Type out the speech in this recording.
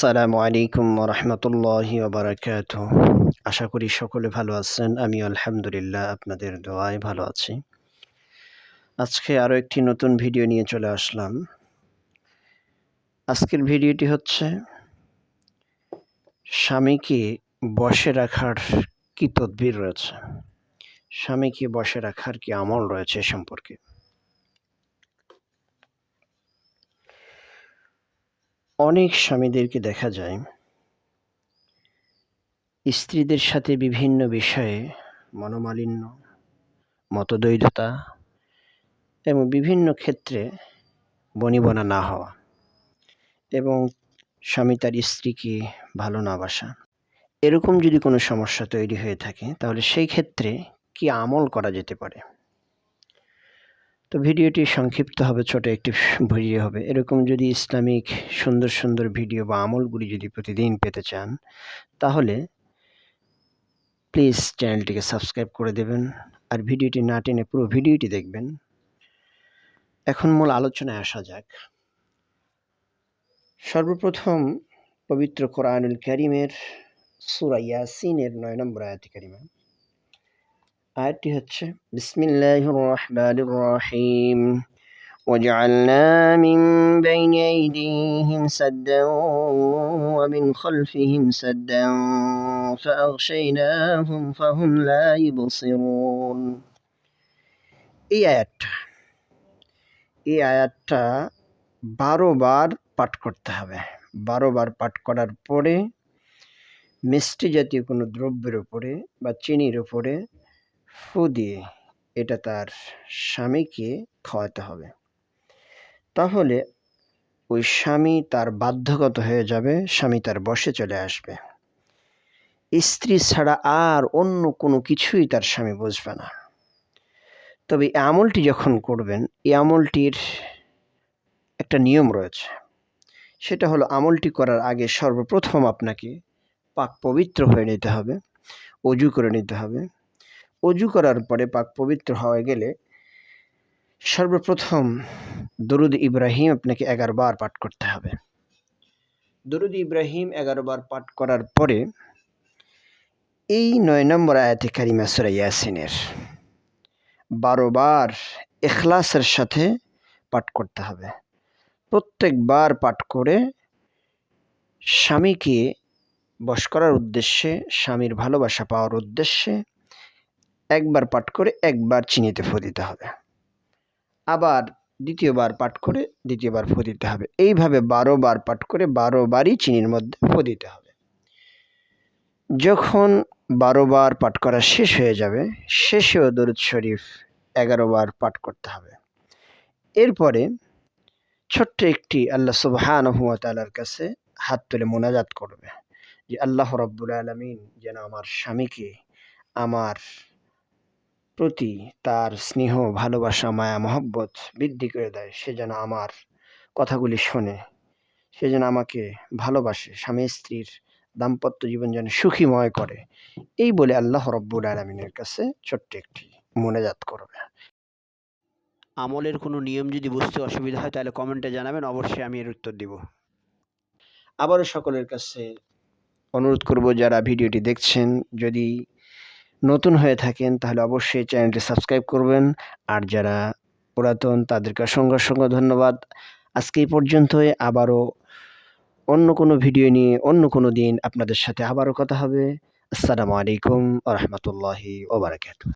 আসসালামু আলাইকুম রহমতুল্লাহি ওবরাকাত আশা করি সকলে ভালো আছেন আমি আলহামদুলিল্লাহ আপনাদের দোয়ায় ভালো আছি। আজকে আরও একটি নতুন ভিডিও নিয়ে চলে আসলাম। আজকের ভিডিওটি হচ্ছে, স্বামীকে বসে রাখার কি তদবির রয়েছে? স্বামীকে বসে রাখার কি আমল রয়েছে সম্পর্কে? অনেক স্বামীদেরকে দেখা যায় স্ত্রীদের সাথে বিভিন্ন বিষয়ে মনোমালিন্য, মতদ্বৈধতা এবং বিভিন্ন ক্ষেত্রে বনিবনা না হওয়া এবং স্বামী তার স্ত্রীকে ভালো না বাসা। এরকম যদি কোনো সমস্যা তৈরি হয়ে থাকে, তাহলে সেই ক্ষেত্রে কি আমল করা যেতে পারে? তো ভিডিওটি সংক্ষিপ্ত হবে, ছোট একটি ভিডিও হবে। এরকম যদি ইসলামিক সুন্দর সুন্দর ভিডিও বা আমলগুলি যদি প্রতিদিন পেতে চান, তাহলে প্লিজ চ্যানেলটিকে সাবস্ক্রাইব করে দেবেন আর ভিডিওটি না টেনে পুরো ভিডিওটি দেখবেন। এখন মূল আলোচনায় আসা যাক। সর্বপ্রথম পবিত্র কোরআনুল করিমের সুরা ইয়াসিনের নয় নম্বর আয়াতি কারিমা। আয়াতটি হচ্ছে বিসমিল্লাহির রহমানির রহিম وجعلنا من بين أيديهم سدا ومن خلفهم سدا فأغشيناهم فهم لا يبصرون এই আয়াতটা এই আয়াতটা বারো বার পাঠ করতে হবে বারো বার পাঠ করার পরে মিষ্টি জাতীয় কোনো দ্রব্যের উপরে বা চিনির উপরে ফু দিয়ে এটা তার স্বামীকে খাওয়াতে হবে। তাহলে ওই স্বামী তার বাধ্যগত হয়ে যাবে, স্বামী তার বসে চলে আসবে। স্ত্রী ছাড়া আর অন্য কোনো কিছুই তার স্বামী বুঝবে না। তবে এই আমলটি যখন করবেন, এই আমলটির একটা নিয়ম রয়েছে। সেটা হলো আমলটি করার আগে সর্বপ্রথম আপনাকে পাক পবিত্র হয়ে নিতে হবে, অজু করে নিতে হবে। অজু করার পরে পাক পবিত্র হয়ে গেলে সর্বপ্রথম দরুদ ইব্রাহিম আপনাকে এগারো বার পাঠ করতে হবে। দরুদ ইব্রাহিম এগারো বার পাঠ করার পরে এই নয় নম্বর আয়াতে কারিমা সুরা ইয়াসিনের বারো বার এখলাসের সাথে পাঠ করতে হবে। প্রত্যেকবার পাঠ করে স্বামীকে বশ করার উদ্দেশ্যে, স্বামীর ভালোবাসা পাওয়ার উদ্দেশ্যে একবার পাঠ করে একবার চিনিতে ফু দিতে হবে। আবার দ্বিতীয়বার পাঠ করে দ্বিতীয়বার ফু দিতে হবে। এইভাবে বারো বার পাঠ করে বারো বারই চিনির মধ্যে ফু দিতে হবে। যখন বারো বার পাঠ করা শেষ হয়ে যাবে, শেষেও দরুদ শরীফ এগারো বার পাঠ করতে হবে। এরপরে ছোট্ট একটি আল্লাহ সুবহান তালার কাছে হাত তুলে মোনাজাত করবে। যে আল্লাহ রব্বুল আলমিন যেন আমার স্বামীকে, আমার প্রতি তার স্নেহ, ভালোবাসা, মায়া, মহব্বত বৃদ্ধি করে দেয়। সে যেন আমার কথাগুলি শোনে। সে যেন আমাকে ভালোবাসে। স্বামী স্ত্রীর দাম্পত্য জীবন যেন সুখীময় করে। এই বলে আল্লাহ রব্বুল আলমিনের কাছে ছোট্ট একটি মনেজাত করবে। আমলের কোনো নিয়ম যদি বুঝতে অসুবিধা হয়, তাহলে কমেন্টে জানাবেন। অবশ্যই আমি এর উত্তর দিব। আবারও সকলের কাছে অনুরোধ করব, যারা ভিডিওটি দেখছেন, যদি নতুন হয়ে থাকেন, তাহলে অবশ্যই চ্যানেলটি সাবস্ক্রাইব করবেন। আর যারা পুরাতন, তাদেরকে অসংখ্য অসংখ্য ধন্যবাদ। আজকে এই পর্যন্তই। আবারও অন্য কোনো ভিডিও নিয়ে, অন্য কোনো দিন আপনাদের সাথে আবারও কথা হবে। আসসালামু আলাইকুম রহমতুল্লাহি ওবরাকাতু